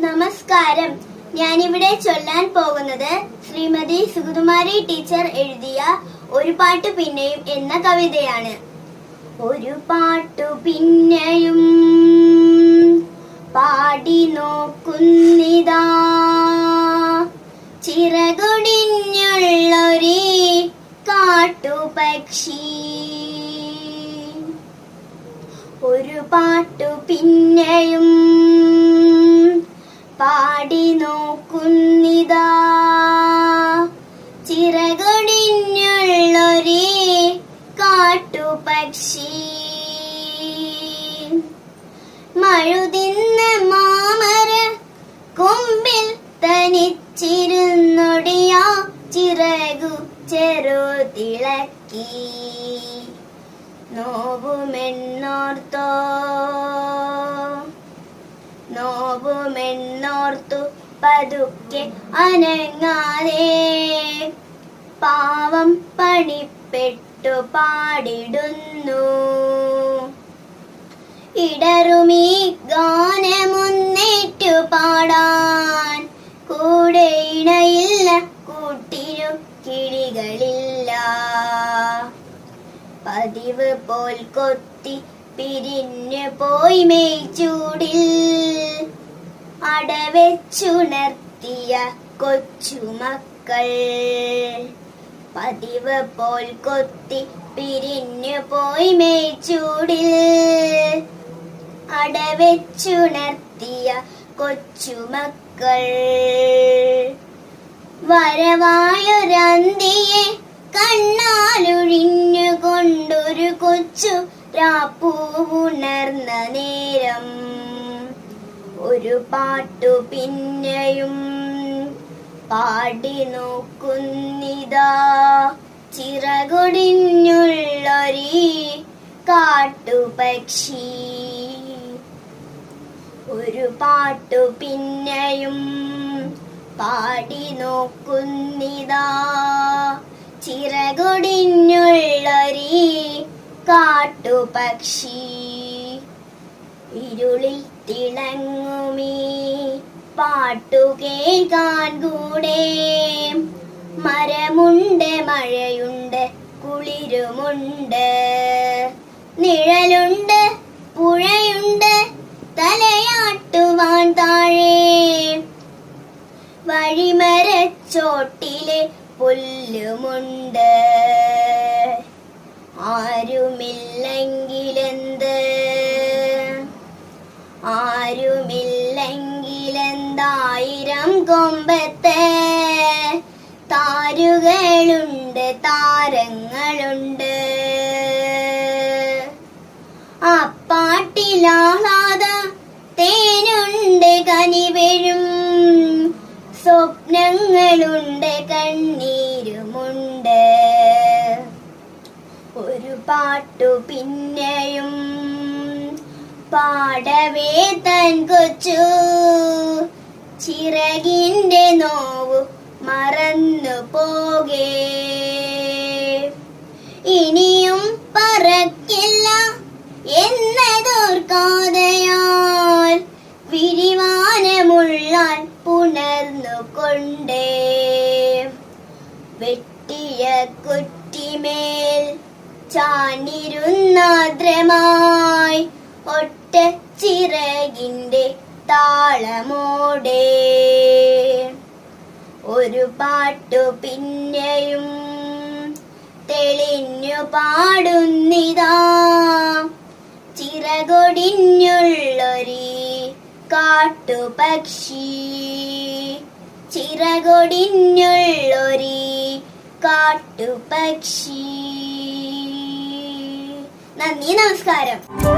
നമസ്കാരം. ഞാനിവിടെ ചൊല്ലാൻ പോകുന്നത് ശ്രീമതി സുകുമാരി ടീച്ചർ എഴുതിയ ഒരു പാട്ട് പിന്നെയും എന്ന കവിതയാണ്. ഒരു പാട്ടു പിന്നെയും പാടി നോക്കുന്നിതാ. ചിറകുടിഞ്ഞുള്ളൊരു കാട്ടുപക്ഷി. ഒരു പാട്ടു പിന്നെയും പാടി നോക്കുന്നിതാ. ചിറകൊടിഞ്ഞുള്ളൊരു കാട്ടുപക്ഷി. മഴുതിന്ന മാമര കൊമ്പിൽ തനിച്ചിരുന്നൊടിയാ ചിറകു ചെറുതിളക്കി നോവുമെന്നോർത്തോ. നോവുമെന്നോർത്തു പതുക്കെ അനങ്ങാതെ. പാവം പണിപ്പെട്ടു പാടിടുന്നു. ഇടറുമീ ഗാനമുന്നേറ്റു പാടാൻ. കൂടെ ഇണയില്ല കൂട്ടിനും കിളികളില്ല. പതിവ് പോൽ കൊത്തി പിരിഞ്ഞു പോയി മേച്ചൂടിൽ അടവെച്ചുണർത്തിയ കൊച്ചുമക്കൾ. പതിവ് പോൽ കൊത്തി പിരിഞ്ഞു പോയി മേച്ചൂടിൽ അടവെച്ചുണർത്തിയ കൊച്ചുമക്കൾ. വരവായൊരന്തിയെ കണ്ണാലൊഴിഞ്ഞു കൊണ്ടൊരു കൊച്ചു രാപ്പൂവുണർന്ന നേരം. ഒരു പാട്ടു പിന്നെയും പാടി നോക്കുന്നിതാ. ചിറകൊടിഞ്ഞുള്ളൊരി കാട്ടുപക്ഷി. ഒരു പാട്ടു പിന്നെയും പാടി നോക്കുന്നിതാ. ചിറകൊടിഞ്ഞുള്ളൊരി കാട്ടുപക്ഷി. ഇരുളിൽ തിളങ്ങുമീ പാട്ടു കേൾക്കാൻ കൂടെ. മരമുണ്ട് മഴയുണ്ട് കുളിരുമുണ്ട്. നിഴലുണ്ട് പുഴയുണ്ട് തലയാട്ടുവാൻ താഴെ. വഴിമരച്ചോട്ടിലെ പുല്ലുമുണ്ട്. ആരുമില്ലെങ്കിലെന്ത് താരുകളുണ്ട് താരങ്ങളുണ്ട്. അപ്പാട്ടിലാഹ്ലാദ തേനുണ്ട് കനിവഴും. സ്വപ്നങ്ങളുണ്ട് കണ്ണീരുമുണ്ട്. ഒരു പാട്ടു പിന്നെയും. പാടവേ തൻ കൊച്ചു ചിറകിന്റെ മറന്നു പോകേ. ഇനിയും പറക്കില്ല എന്നതോർക്കാതെയാൽ വിരിവാനമുള്ളാൽ പുണർന്നു കൊണ്ടേ. വെട്ടിയ കുറ്റിമേൽ ചാനിരുന്നാദ്രമായി ഒട്ട ചിറകിന്റെ താളമോടെ. ഒരു പാട്ടു പിന്നെയും തെളിഞ്ഞു പാടുന്നിതാ. ചിറകൊടിഞ്ഞുള്ളൊരി കാട്ടുപക്ഷി. ചിറകൊടിഞ്ഞുള്ളൊരി കാട്ടുപക്ഷി. നന്ദി നമസ്കാരം.